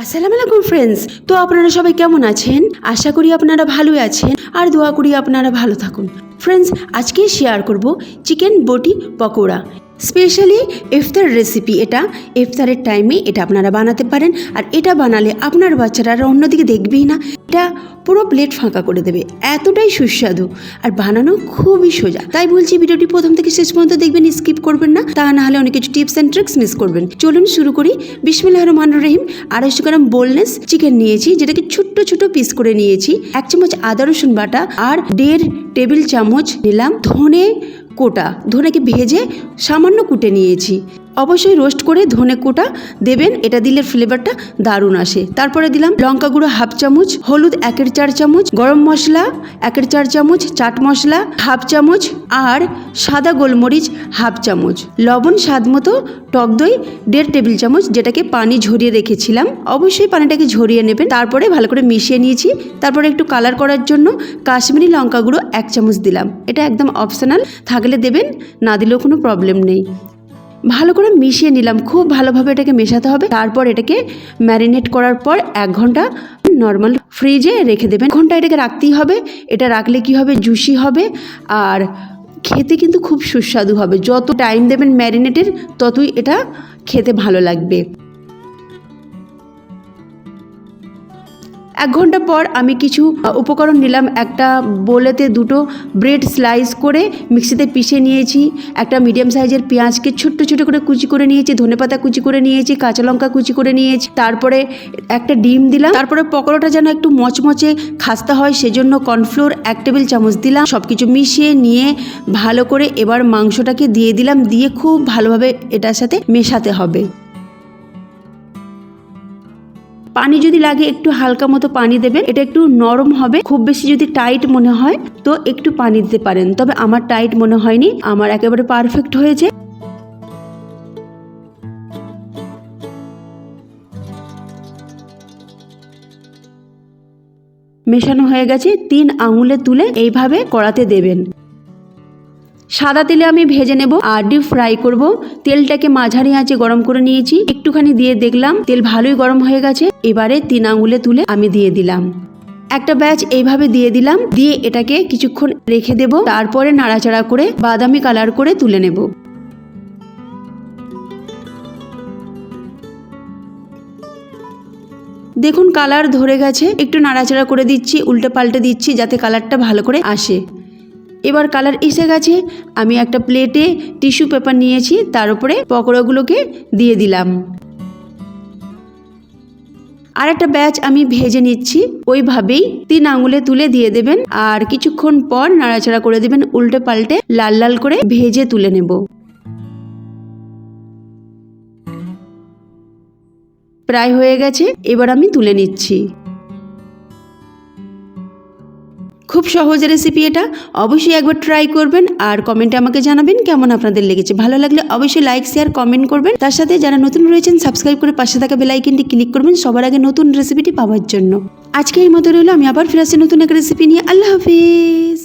আসসালামু আলাইকুম ফ্রেন্ডস তো আপনারা সবাই কেমন আছেন? আশা করি আপনারা ভালোই আছেন আর দোয়া করি আপনারা ভালো থাকুন। ফ্রেন্ডস আজকে শেয়ার করব চিকেন বটি পকোড়া। স্পেশালি ইফতার রেসিপি এটা। ইফতারের টাইমে এটা আপনারা বানাতে পারেন। আর এটা বানালে আপনার বাচ্চারা আর অন্যদিকে দেখবেই না। এটা পুরো প্লেট ফাঁকা করে দেবে। এতটাই সুস্বাদু আর বানানো খুবই সোজা। তাই বলছি ভিডিওটি প্রথম থেকে শেষ পর্যন্ত দেখবেন, স্কিপ করবেন না। তা না হলে অনেক কিছু টিপস অ্যান্ড ট্রিক্স মিস করবেন। চলুন শুরু করি। বিসমিল্লাহ রহমান রহিম। আড়াইশো গ্রাম বোলনেস চিকেন নিয়েছি, যেটাকে ছোট্ট ছোট পিস করে নিয়েছি। এক চামচ আদা রসুন বাটা আর দেড় টেবিল চামচ নিলাম ধনে কোটা। ধনেকে ভেজে সামান্য কুটে নিয়েছি। অবশ্যই রোস্ট করে ধনে কোটা দেবেন, এটা দিলে ফ্লেভারটা দারুণ আসে। তারপরে দিলাম লঙ্কা গুঁড়ো হাফ চামচ, হলুদ একের চার চামচ, গরম মশলা একের চার চামচ, চাট মশলা হাফ চামচ, আর সাদা গোলমরিচ হাফ চামচ। লবণ স্বাদ মতো টক দই দেড় টেবিল চামচ, যেটাকে পানি ঝরিয়ে রেখেছিলাম। অবশ্যই পানিটাকে ঝরিয়ে নেবেন। তারপরে ভালো করে মিশিয়ে নিয়েছি। তারপরে একটু কালার করার জন্য কাশ্মীরি লঙ্কা গুঁড়ো এক চামচ দিলাম। এটা একদম অপশনাল থাকলে দেবেন, না দিলেও কোনো প্রবলেম নেই। ভালো করে মিশিয়ে নিলাম। খুব ভালোভাবে এটাকে মেশাতে হবে। তারপর এটাকে ম্যারিনেট করার পর এক ঘণ্টা নর্মাল ফ্রিজে রেখে দেবেন। ঘণ্টা এটাকে রাখতেই হবে। এটা রাখলে কি হবে? জুসি হবে। আর খেতে কিন্তু খুব সুস্বাদু হবে। যত টাইম দেবেন ম্যারিনেটের, ততই এটা খেতে ভালো লাগবে। এক ঘণ্টা পর আমি কিছু উপকরণ নিলাম। একটা বোলেতে দুটো ব্রেড স্লাইস করে মিক্সিতে পিষে নিয়েছি। একটা মিডিয়াম সাইজের পেঁয়াজকে ছোট্ট ছোট করে কুচি করে নিয়েছি। ধনেপাতা কুচি করে নিয়েছি, কাঁচা লঙ্কা কুচি করে নিয়েছি। তারপরে একটা ডিম দিলাম। তারপরে পকোড়াটা যেন একটু মচমচে খাস্তা হয়, সেজন্য কর্নফ্লোর এক টেবিল চামচ দিলাম। সব কিছু মিশিয়ে নিয়ে ভালো করে এবার মাংসটাকে দিয়ে দিলাম। দিয়ে খুব ভালোভাবে এটার সাথে মেশাতে হবে। পানি যদি লাগে, একটু হালকা মতো পানি দেবে এটা একটু নরম হবে। খুব বেশি যদি টাইট মনে হয়, তো একটু পানি দিতে পারেন। তবে আমার টাইট মনে হয়নি। আমার একেবারে পারফেক্ট হয়েছে। মেশানো হয়ে গেছে। তিন আঙুলে তুলে এইভাবে কড়াতে দেবেন। সাদা তেলে আমি ভেজে নেব আর ডিপ ফ্রাই করব। তেলটাকে মাঝারি আঁচে গরম করে নিয়েছি। একটুখানি দিয়ে দেখলাম তেল ভালোই গরম হয়ে গেছে। এবারে তিন আঙুলে তুলে আমি দিয়ে দিলাম। একটা ব্যাচ এইভাবে দিয়ে দিলাম। দিয়ে এটাকে কিছুক্ষণ রেখে দেব। তারপরে নাড়াচাড়া করে বাদামি কালার করে তুলে নেব। দেখুন কালার ধরে গেছে। একটু নাড়াচাড়া করে দিচ্ছি, উল্টে পাল্টে দিচ্ছি যাতে কালারটা ভালো করে আসে। এবার কালার এসে গেছে। আমি একটা প্লেটে টিস্যু পেপার নিয়েছি, তার উপরে পকোড়াগুলোকে দিয়ে দিলাম। আর একটা ব্যাচ আমি ভেজে নিচ্ছি, ওইভাবেই তিন আঙুলে তুলে দিয়ে দেবেন, আর কিছুক্ষণ পর নাড়াচাড়া করে দেবেন উল্টে পাল্টে লাল লাল করে ভেজে তুলে নেব। প্রায় হয়ে গেছে, এবার আমি তুলে নিচ্ছি। খুব সহজ রেসিপি এটা। অবশ্যই একবার ট্রাই করবেন আর কমেন্টে আমাকে জানাবেন কেমন আপনাদের লেগেছে। ভালো লাগলে অবশ্যই লাইক শেয়ার কমেন্ট করবেন। তার সাথে যারা নতুন রয়েছেন সাবস্ক্রাইব করে পাশে থাকা বেলাইকনটি ক্লিক করবেন সবার আগে নতুন রেসিপিটি পাওয়ার জন্য। আজকে এই মতো রইল, আমি আবার ফিরে আসছি নতুন এক রেসিপি নিয়ে। আল্লাহ হাফিজ।